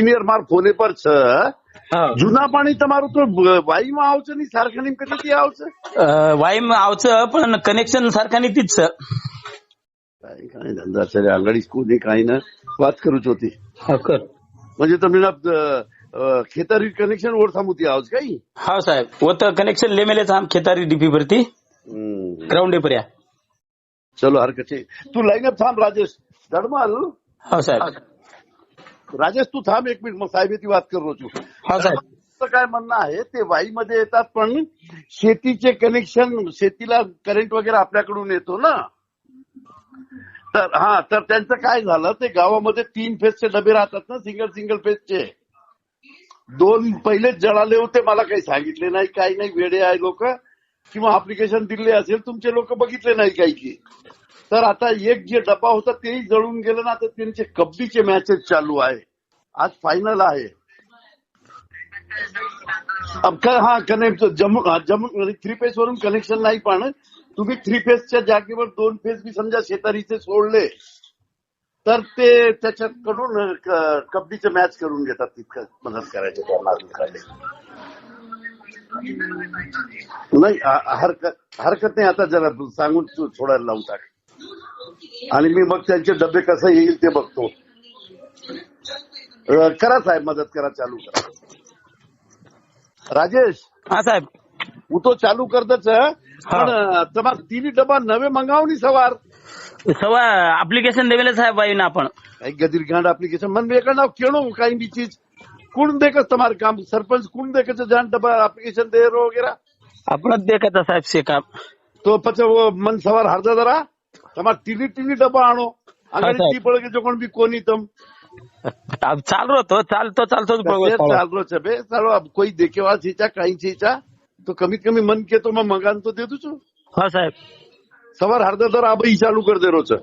Engineer मार खोले पर छ। जुना पाणी तर मारू तो वाईम आवचं नाही सारखं नेमकं तिथे आवचं? वाईम आवच पण कनेक्शन सारखं नाही तिथं काही काही धंदा सर अंगडी स्कूल काही ना. वाच करूच होती. म्हणजे तुम्ही ना खेतारी कनेक्शन वर थांबू ती आवच काही? हा साहेब. व कनेक्शन लेमेलेच आम खेतारी डीपी वरती. ग्राउंड आहे पर्या चलो हरकत तू लाईन अप थांब राजेश. दडमाल हो साहेब. राजेश तू थांब एक मिनिट मग साहेबाची बात करू तू हा साहेब. काय म्हणणं आहे ते वाईमध्ये येतात पण शेतीचे कनेक्शन शेतीला करंट वगैरे आपल्याकडून येतो ना. तर हा तर त्यांचं काय झालं ते गावामध्ये तीन फेजचे डबे राहतात ना सिंगल सिंगल फेजचे दोन पहिलेच जळाले होते मला काही सांगितले नाही काही नाही वेडे आहे लोक. किंवा अप्लिकेशन दिले असेल तुमचे लोक बघितले नाही काही. की तर आता एक जे डबा होता तेही जळून गेलं ना तर त्यांचे कब्बीचे मॅचेस चालू आहे. आज फायनल आहे. हा कनेक्ट जम्मू जम्मू म्हणजे थ्री फेस वरून कनेक्शन नाही पण तुम्ही थ्री फेसच्या जागेवर दोन फेस बी समजा शेतारीचे सोडले तर ते त्याच्याकडून कबड्डीचे मॅच करून घेतात तितकं मदत करायचे त्यांना नाही हरकत हरकत नाही. आता जरा सांगून सोडायला लावून टाक. आणि मी मग त्यांचे डबे कसं येईल ते बघतो. करा साहेब मदत करा चालू करा. राजेश? हा साहेब. वो तो चालू करतच पण डबा नवे मंगावनी सवार. सवा अप्लिकेशन देवेले साहेब भाई ना अपन काही गदीर गांड अप्लिकेशन मन एका नाव केणो काही बी चीज कुण देखस तुम्हाला काम? सरपंच कुण देखस जान डबा अप्लिकेशन दे रो वगैरह देखायचा साहेब था से काम तो पच मन सवार हरदा जरा. તમારે ટિલી ટિલી ಡಬ್ಬ ಆಣೋ ಅಂಗಡಿ ಟೀ ಬಳಗೆ બી કોની તમ. ચાલરો તો ચાલતો ચાલતો જ ભગવત ચાલરો છે બે ચાલો કોઈ દેખેવા છીચા કઈ છીચા તો કમીત કમી મન કે તો મગાન તો દેતું છું. હા સાહેબ. સવાર હરદર આ ભાઈ ચાલુ કરી દેરો છે.